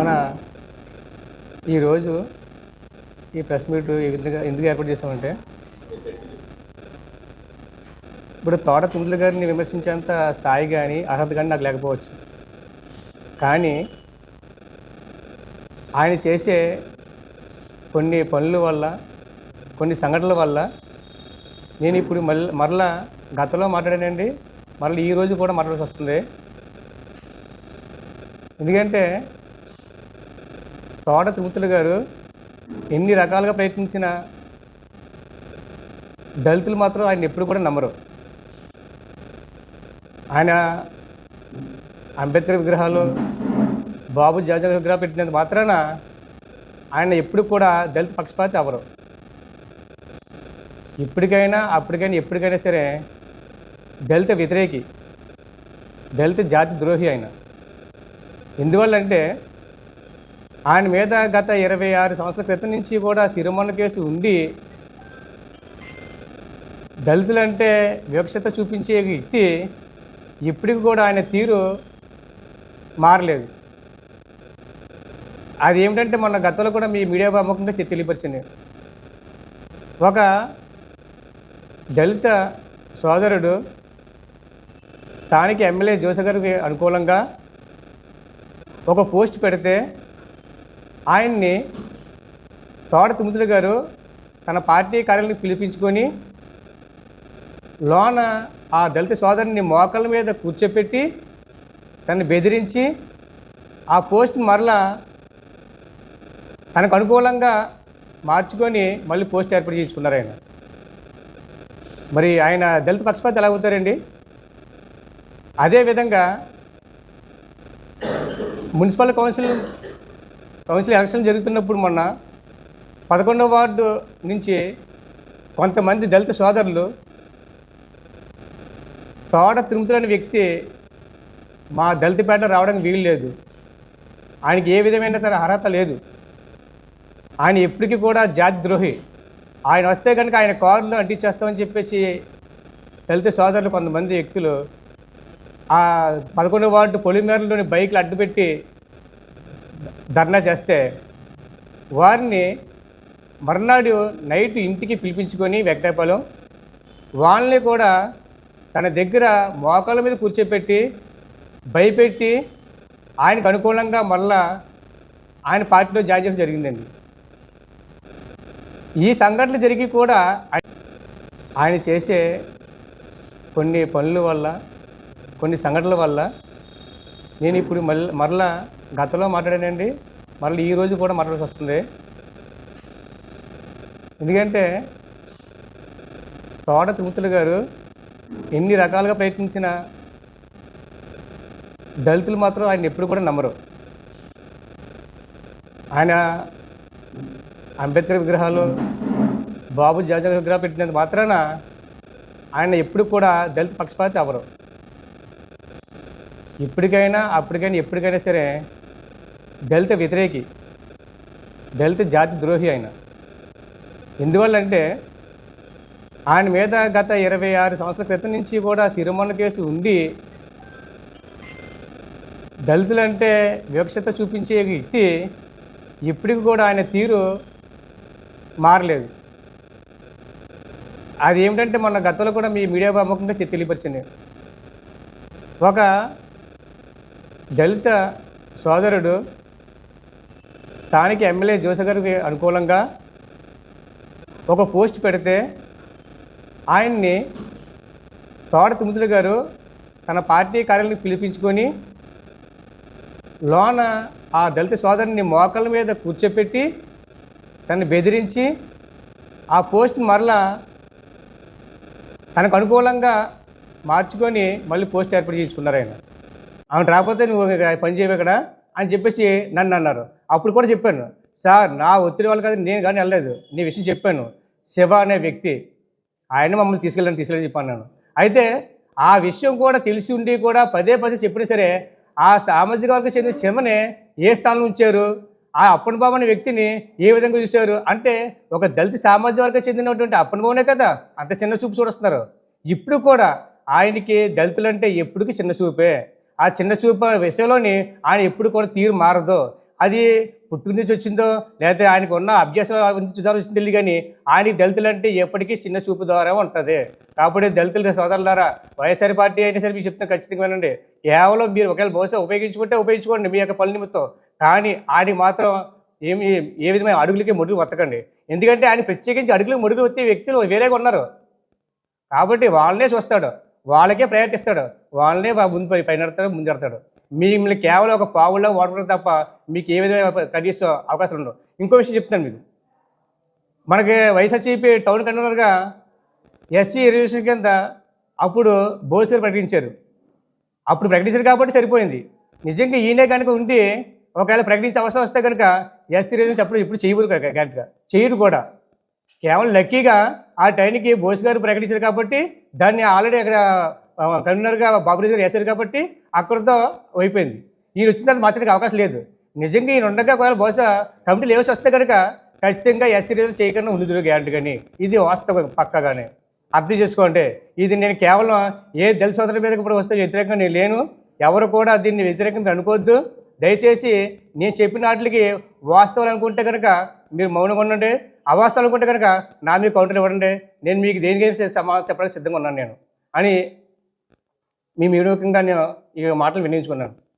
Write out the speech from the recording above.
మన ఈరోజు ఈ ప్రెస్ మీట్ ఈ విధంగా ఎందుకు ఏర్పాటు చేసామంటే ఇప్పుడు తోట తుండ్ల గారిని విమర్శించేంత స్థాయి కానీ అర్హత కానీ నాకు లేకపోవచ్చు. కానీ ఆయన చేసే కొన్ని పనుల వల్ల కొన్ని సంఘటనల వల్ల నేను ఇప్పుడు మళ్ళీ మరలా గతంలో మాట్లాడానండి మరలా ఈ రోజు కూడా మాట్లాడాల్సి వస్తుంది. ఎందుకంటే తోట తిరుమతులు గారు ఎన్ని రకాలుగా ప్రయత్నించిన దళితులు మాత్రం ఆయన ఎప్పుడు కూడా నమ్మరు. ఆయన అంబేద్కర్ విగ్రహాలు బాబు జాజా విగ్రహాలు పెట్టినంత మాత్రాన ఆయన ఎప్పుడు కూడా దళిత పక్షపాతి అవరు ఇప్పటికైనా అప్పటికైనా ఎప్పటికైనా సరే దళిత వ్యతిరేకి దళిత జాతి ద్రోహి ఆయన. ఎందువల్లంటే ఆయన మీద గత ఇరవై ఆరు సంవత్సరాల క్రితం నుంచి కూడా సిరిమన్న కేసు ఉండి దళితులంటే వివక్షత చూపించే వ్యక్తి ఇప్పటికి కూడా ఆయన తీరు మారలేదు. అది ఏమిటంటే మొన్న గతంలో కూడా మీ మీడియా ప్రముఖంగా తెలియపరిచింది. ఒక దళిత సోదరుడు స్థానిక ఎమ్మెల్యే జోసగర్కి అనుకూలంగా ఒక పోస్ట్ పెడితే ఆయన్ని తోట తిముతుడు గారు తన పార్టీ కార్యాలను పిలిపించుకొని లోన ఆ దళిత సోదరుని మోకాళ్ళ మీద కూర్చోపెట్టి తను బెదిరించి ఆ పోస్ట్ మరలా తనకు అనుకూలంగా మార్చుకొని మళ్ళీ పోస్ట్ ఏర్పాటు చేయించుకున్నారు ఆయన. మరి ఆయన దళిత పక్షపాతి ఎలా అవుతారండి? అదేవిధంగా మున్సిపల్ కౌన్సిల్ కౌన్సిల్ ఎలక్షన్ జరుగుతున్నప్పుడు మొన్న పదకొండవ వార్డు నుంచి కొంతమంది దళిత సోదరులు తోట తిరుగుతున్న వ్యక్తి మా దళితపేట రావడానికి వీలు లేదు ఆయనకి ఏ విధమైన తన అర్హత లేదు. ఆయన ఎప్పటికీ కూడా జాతి ద్రోహి ఆయన వస్తే కనుక ఆయన కారులో అంటించేస్తామని చెప్పేసి దళిత సోదరులు కొంతమంది వ్యక్తులు ఆ పదకొండవ వార్డు పొలిమేరలోని బైక్లు అడ్డుపెట్టి ధర్నా చేస్తే వారిని మర్నాడు నైట్ ఇంటికి పిలిపించుకొని వెంకటాయపాలెం వాళ్ళని కూడా తన దగ్గర మోకాళ్ళ మీద కూర్చోపెట్టి భయపెట్టి ఆయనకు అనుకూలంగా మళ్ళా ఆయన పార్టీలో జాయిన్ చేయడం జరిగిందండి. ఈ సంఘటనలు జరిగి కూడా ఆయన చేసే కొన్ని పనుల వల్ల కొన్ని సంఘటనల వల్ల నేను ఇప్పుడు మళ్ళీ మరలా గతంలో మాట్లాడానండి. మళ్ళీ ఈ రోజు కూడా మాట్లాడాల్సి వస్తుంది. ఎందుకంటే తోట తిరుమతులు గారు ఎన్ని రకాలుగా ప్రయత్నించిన దళితులు మాత్రం ఆయన ఎప్పుడు కూడా నమ్మరు. ఆయన అంబేద్కర్ విగ్రహాలు బాబు జాజా విగ్రహాలు పెట్టినంత మాత్రాన ఆయన ఎప్పుడు కూడా దళిత పక్షపాతి అవరు ఇప్పటికైనా అప్పటికైనా ఎప్పటికైనా సరే దళిత వ్యతిరేకి దళిత జాతి ద్రోహి ఆయన ఎందువల్లంటే ఆయన మీద గత ఇరవై ఆరు సంవత్సరాల క్రితం నుంచి కూడా సిరిమన్న కేసు ఉండి దళితులంటే వివక్షత చూపించే వ్యక్తి ఇప్పటికి కూడా ఆయన తీరు మారలేదు. అది ఏమిటంటే మొన్న గతంలో కూడా మీ మీడియా ప్రముఖంగా తెలియపరిచింది. ఒక దళిత సోదరుడు స్థానిక ఎమ్మెల్యే జోసగర్కి గారికి అనుకూలంగా ఒక పోస్ట్ పెడితే ఆయన్ని తోట తిముతులు గారు తన పార్టీ కార్యాలయాన్ని పిలిపించుకొని లోన ఆ దళిత సోదరుని మోకాళ్ళ మీద కూర్చోపెట్టి తను బెదిరించి ఆ పోస్ట్ మరలా తనకు అనుకూలంగా మార్చుకొని మళ్ళీ పోస్ట్ ఏర్పాటు చేయించుకున్నారు ఆయన. ఆమె రాకపోతే నువ్వు ఇక పని చేయవు ఇక్కడ. అని చెప్పేసి నన్ను అన్నారు. అప్పుడు కూడా చెప్పాను సార్ నా ఒత్తిడి వల్ల కదా నేను కానీ వెళ్ళలేదు. నీ విషయం చెప్పాను. శివ అనే వ్యక్తి ఆయన మమ్మల్ని తీసుకెళ్ళని తీసుకెళ్ళని చెప్పాను అయితే ఆ విషయం కూడా తెలిసి ఉండి కూడా పదే పదే చెప్పినా సరే ఆ సామాజిక వర్గం చెందిన శివని ఏ స్థానంలో ఉంచారు? ఆ అప్పన్ బాబు అనే వ్యక్తిని ఏ విధంగా చూశారు? అంటే ఒక దళిత సామాజిక వర్గం చెందినటువంటి అప్పన్ బాబునే కదా అంత చిన్న చూపు చూడొస్తున్నారు. ఇప్పుడు కూడా ఆయనకి దళితులంటే ఎప్పటికీ చిన్న చూపే. ఆ చిన్న చూపు విషయంలోని ఆయన ఎప్పుడు కూడా తీరు మారదు. అది పుట్టుకు నుంచి వచ్చిందో లేకపోతే ఆయనకు ఉన్న అభ్యాసం నుంచి వచ్చింది కానీ ఆయనకి దళితులు అంటే ఎప్పటికీ చిన్న చూపు ద్వారా ఉంటుంది. కాబట్టి దళితుల సోదరులారా వైఎస్ఆర్ పార్టీ అయినా సరే మీరు చెప్తాను ఖచ్చితంగా వినండి. కేవలం మీరు ఒకవేళ బహుశా ఉపయోగించుకుంటే ఉపయోగించుకోండి మీ యొక్క పని నిమిత్తం కానీ ఆయనకి మాత్రం ఏమి ఏ విధమైన అడుగులకి ముడుగులు వత్తకండి ఎందుకంటే ఆయన ప్రత్యేకించి అడుగులకు ముడుగులు వచ్చే వ్యక్తులు వేరేగా ఉన్నారు. కాబట్టి వాళ్ళనే చూస్తాడు. వాళ్ళకే ప్రయత్నిస్తాడు. వాళ్ళనే ముందు పై- పైన ఎడతాడు ముందు మిమ్మల్ని కేవలం ఒక పావుల్లో ఓడకూడదు తప్ప మీకు ఏ విధమైన కనీస అవకాశం ఉండవు ఇంకో విషయం చెప్తాను మీకు. మనకి వైఎస్ఆర్సీపీ టౌన్ కన్వీనర్గా ఎస్సీ రిజర్వేషన్ కింద అప్పుడు బోస్ ప్రకటించారు. అప్పుడు ప్రకటించారు కాబట్టి సరిపోయింది. నిజంగా ఈయనే కనుక ఉండి ఒకవేళ ప్రకటించే అవసరం వస్తే కనుక ఎస్సీ రిజర్వేషన్ అప్పుడు ఇప్పుడు చేయకూడదు కరెక్ట్గా చేయరు కూడా. కేవలం లక్కీగా ఆ టైంకి బోస్ గారు ప్రకటించారు కాబట్టి దాన్ని ఆల్రెడీ అక్కడ కన్వీనర్గా బాబు గారు వేశారు కాబట్టి అక్కడితో అయిపోయింది. ఈయన వచ్చిన తర్వాత మార్చడానికి అవకాశం లేదు. నిజంగా ఈయన ఉండగా ఒకవేళ బహుశా కమిటీ లేవసి వస్తే కనుక ఖచ్చితంగా ఎస్సీ రిజర్వ్ చేయకుండా ఉంది గ్యారంటీ కానీ ఇది వాస్తవం పక్కగానే. అర్థం చేసుకోండి. ఇది నేను కేవలం ఏ దళిత సోదరుల మీద ఇప్పుడు వస్తే వ్యతిరేకంగా నేను లేను. ఎవరు కూడా దీన్ని వ్యతిరేకంగా అనుకోవద్దు. దయచేసి నేను చెప్పిన వాటికి వాస్తవాలు అనుకుంటే కనుక మీరు మౌనంగా ఉండండి. అవాస్తవాలు అనుకుంటే కనుక నా మీకు కౌంటర్ ఇవ్వండి. నేను మీకు దేనికైనా సమాధానం చెప్పడానికి సిద్ధంగా ఉన్నాను నేను. అని మీ మీడియా నేను ఈ మాటలు వినియోగించుకున్నాను.